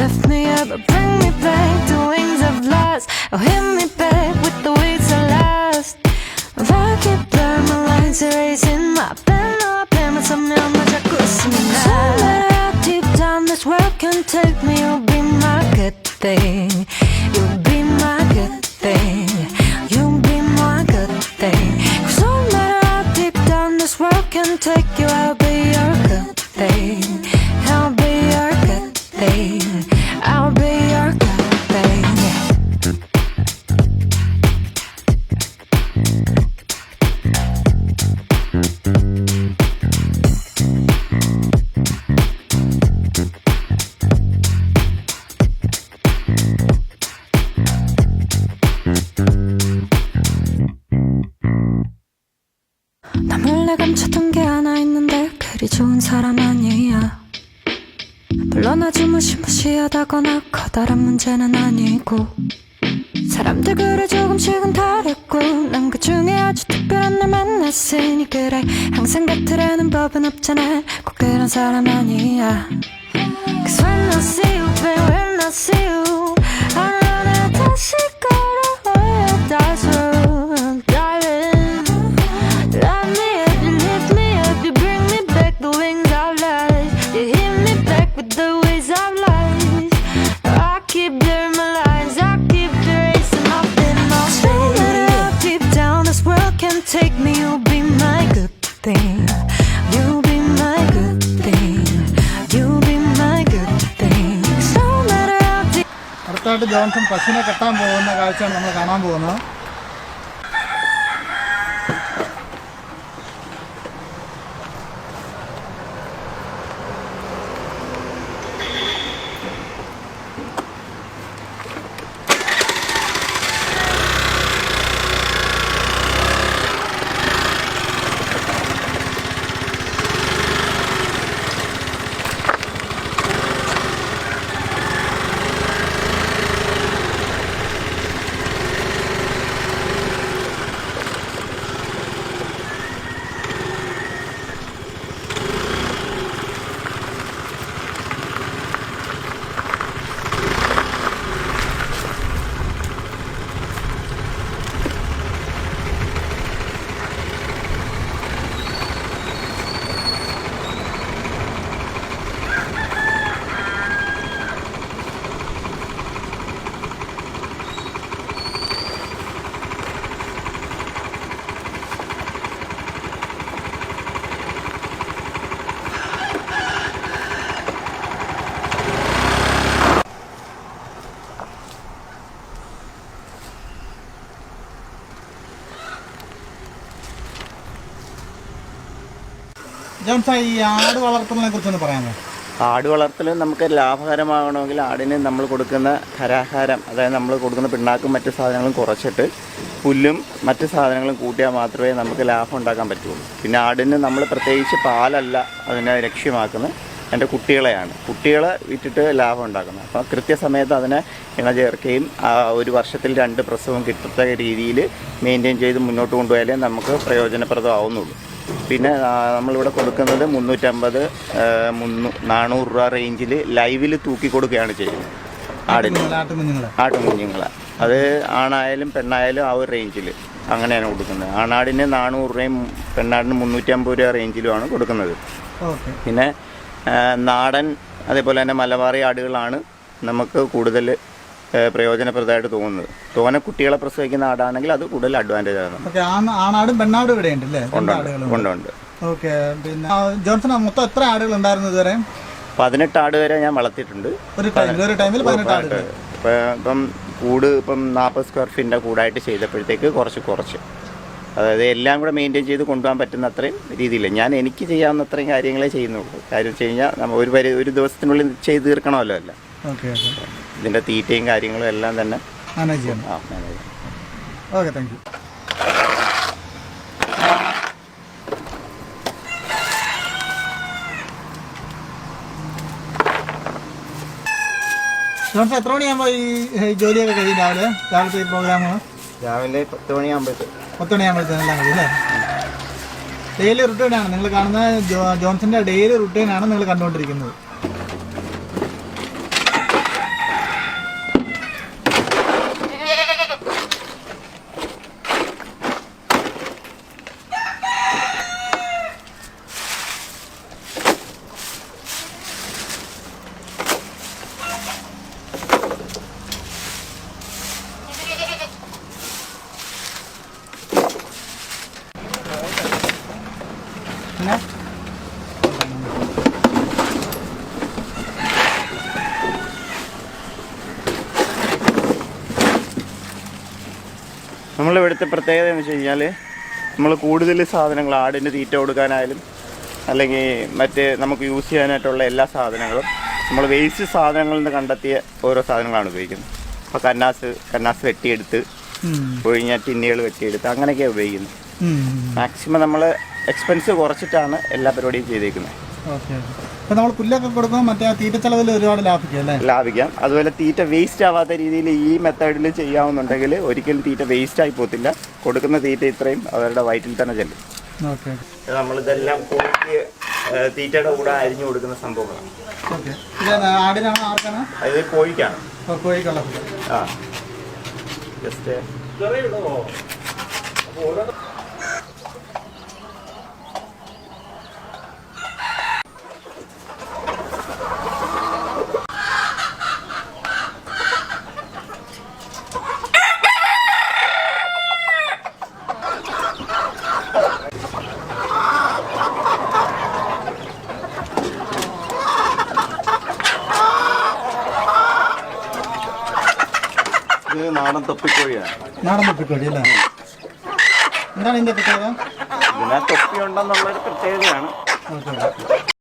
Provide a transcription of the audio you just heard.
lift me up, bring me back to wings of light. Oh, hit me back with the weights of last. Rocket burn my lines erasing my pen. No, I plan with some young magic Somewhere out deep down, this world can take me. You'll be my good thing. 좋은 사람 아니야. 물론 아주 무시무시하다거나 커다란 문제는 아니고. 사람들 그래 조금씩은 다르고. 난 그 중에 아주 특별한 날 만났으니 그래. 항상 같으라는 법은 없잖아. 꼭 그런 사람 아니야. Cause when I see you, babe, when I see you I know 내 다시 thing. You'll be my good thing. You'll be my good thing. So matter how deep. അടുത്തായിട്ട് Johnson പശുവിനെ കെട്ടാൻ പോകുന്ന കാഴ്ചയാണ് നമ്മൾ കാണാൻ പോകുന്നത് ആട് ആട് വളർത്തൽ നമുക്ക് ലാഭകരമാകണമെങ്കിൽ ആടിന് നമ്മൾ കൊടുക്കുന്ന ഖരാഹാരം അതായത് നമ്മൾ കൊടുക്കുന്ന പിണ്ണാക്കും മറ്റു സാധനങ്ങളും കുറച്ചിട്ട് പുല്ലും മറ്റു സാധനങ്ങളും കൂട്ടിയാൽ മാത്രമേ നമുക്ക് ലാഭം ഉണ്ടാക്കാൻ പറ്റുള്ളൂ. പിന്നെ ആടിന് നമ്മൾ പ്രത്യേകിച്ച് പാലല്ല അതിനെ ലക്ഷ്യമാക്കുന്നത് എന്റെ കുട്ടികളെയാണ്. കുട്ടികളെ വിറ്റിട്ട് ലാഭം ഉണ്ടാക്കുന്നത്. അപ്പോൾ കൃത്യസമയത്ത് അതിനെ ഇണ ചേർക്കുകയും ഒരു വർഷത്തിൽ രണ്ട് പ്രസവം കിട്ടത്തക്ക രീതിയിൽ മെയിന്റെയിൻ ചെയ്ത് മുന്നോട്ട് കൊണ്ടുപോയാലേ നമുക്ക് പ്രയോജനപ്രദമാവുന്നുള്ളൂ. പിന്നെ നമ്മളിവിടെ കൊടുക്കുന്നത് മുന്നൂറ്റമ്പത് മുന്നൂ നാനൂറ് രൂപ റേഞ്ചിൽ ലൈവിൽ തൂക്കി കൊടുക്കുകയാണ് ചെയ്യുന്നത്. ആടിന്. ആട്ടുകുഞ്ഞുങ്ങളെ അത് ആണായാലും പെണ്ണായാലും ആ ഒരു റേഞ്ചിൽ അങ്ങനെയാണ് കൊടുക്കുന്നത്. ആണാടിന് നാനൂറ് രൂപയും പെണ്ണാടിന് മുന്നൂറ്റമ്പത് രൂപ റേഞ്ചിലുമാണ് കൊടുക്കുന്നത്. പിന്നെ നാടൻ അതേപോലെ തന്നെ മലബാറി ആടുകളാണ് നമുക്ക് കൂടുതൽ പ്രയോജനപ്രദമായിട്ട് തോന്നുന്നത്. തോനെ കുട്ടികളെ പ്രസവിക്കുന്ന ആടാണെങ്കിൽ അത് കൂടുതൽ അഡ്വാന്റേജ് ആണ്. ആണാടും പെണ്ണാടും ഇവിടെ ഉണ്ട് ഉണ്ട് ഓക്കെ പിന്നെ ജോൺസൺ മൊത്തം എത്ര ആടുകൾ ഉണ്ടായിരുന്നു ഇതുവരെ? പതിനെട്ട് ആട് വരെ ഞാൻ വളർത്തിയിട്ടുണ്ട്. ഒരു ടൈമിൽ ഇപ്പം കൂട് ഇപ്പം നാൽപ്പത് സ്ക്വയർ ഫീറ്റിന്റെ കൂടായിട്ട് ചെയ്തപ്പോഴത്തേക്ക് കുറച്ച് കുറച്ച്. അതായത് എല്ലാം കൂടെ മെയിന്റെയിൻ ചെയ്ത് കൊണ്ടുപോകാൻ പറ്റുന്ന അത്രയും രീതിയിൽ ഞാൻ എനിക്ക് ചെയ്യാവുന്ന അത്രയും കാര്യങ്ങളെ ചെയ്യുന്നുള്ളൂ. കാര്യം വെച്ച് കഴിഞ്ഞാൽ നമ്മൾ ഒരു പരി ഒരു ദിവസത്തിനുള്ളിൽ ചെയ്ത് തീർക്കണമല്ലോ അല്ല ഓക്കെ ഓക്കെ. ഇതിന്റെ തീറ്റയും കാര്യങ്ങളും എല്ലാം തന്നെ മാനേജ് ചെയ്യണം. ആ manage ചെയ്യണം. Okay thank you. എത്ര മണിയാകുമ്പോൾ ഈ ജോലിയൊക്കെ കഴിയും രാവിലെ? രാവിലത്തെ ഈ പ്രോഗ്രാം രാവിലെ പത്ത് മണിയാകുമ്പോഴത്തേക്ക് പത്ത് മണിയാകുമ്പോഴത്തേക്കും എല്ലാം കഴിയും അല്ലേ? ഡെയിലി റുട്ടീനാണ് നിങ്ങൾ കാണുന്ന ജോൺസിന്റെ ജോൺസന്റെ ഡെയിലി റുട്ടീനാണ് നിങ്ങൾ കണ്ടുകൊണ്ടിരിക്കുന്നത്. പിന്നെ നമ്മളിവിടുത്തെ പ്രത്യേകത എന്ന് വെച്ച് കഴിഞ്ഞാൽ നമ്മൾ കൂടുതൽ സാധനങ്ങൾ ആടിന് തീറ്റ കൊടുക്കാനായാലും അല്ലെങ്കിൽ മറ്റ് നമുക്ക് യൂസ് ചെയ്യാനായിട്ടുള്ള എല്ലാ സാധനങ്ങളും നമ്മൾ വേസ്റ്റ് സാധനങ്ങളിൽ നിന്ന് കണ്ടെത്തിയ ഓരോ സാധനങ്ങളാണ് ഉപയോഗിക്കുന്നത് അപ്പോൾ കന്നാസ് കന്നാസ് വെട്ടിയെടുത്ത്. ഒഴിഞ്ഞ ടിന്നുകൾ വെട്ടിയെടുത്ത് അങ്ങനെയൊക്കെയാണ് ഉപയോഗിക്കുന്നത്. മാക്സിമം നമ്മൾ എക്സ്പെൻസ് കുറച്ചിട്ടാണ് എല്ലാ പരിപാടിയും ചെയ്തേക്കുന്നത്. ഓക്കെ അപ്പോൾ നമ്മൾ പുല്ലൊക്കെ കൊടുക്കുമ്പോൾ മറ്റേ ആ തീറ്റ ചെലവിൽ ഒരുപാട് ലാഭിക്കാം അല്ലേ? ലാഭിക്കാം. അതുപോലെ തീറ്റ വേസ്റ്റ് ആവാത്ത രീതിയിൽ ഈ മെത്തേഡിൽ ചെയ്യാവുന്നുണ്ടെങ്കിൽ ഒരിക്കലും തീറ്റ വേസ്റ്റ് ആയി പോത്തില്ല കൊടുക്കുന്ന തീറ്റ ഇത്രയും അവരുടെ വയറ്റിൽ തന്നെ ചെല്ലും. ഓക്കെ നമ്മളിതെല്ലാം കോഴിക്ക് തീറ്റയുടെ കൂടെ അരിഞ്ഞു കൊടുക്കുന്ന സംഭവമാണ് ഓക്കെ. ആടിനാണോ ആർക്കാണ്? അതായത് കോഴിക്കാണ്. കോഴിക്കുള്ള ആ. ജസ്റ്റ് ഇത് നാടൻ തൊപ്പിക്കോഴിയാണ് നാടൻ തൊപ്പിക്കോഴി അല്ലേ? എന്താണ് ഇതിന്റെ പ്രത്യേകത? ഇതിനകത്ത് തൊപ്പി ഉണ്ടെന്നുള്ളൊരു പ്രത്യേകതയാണ്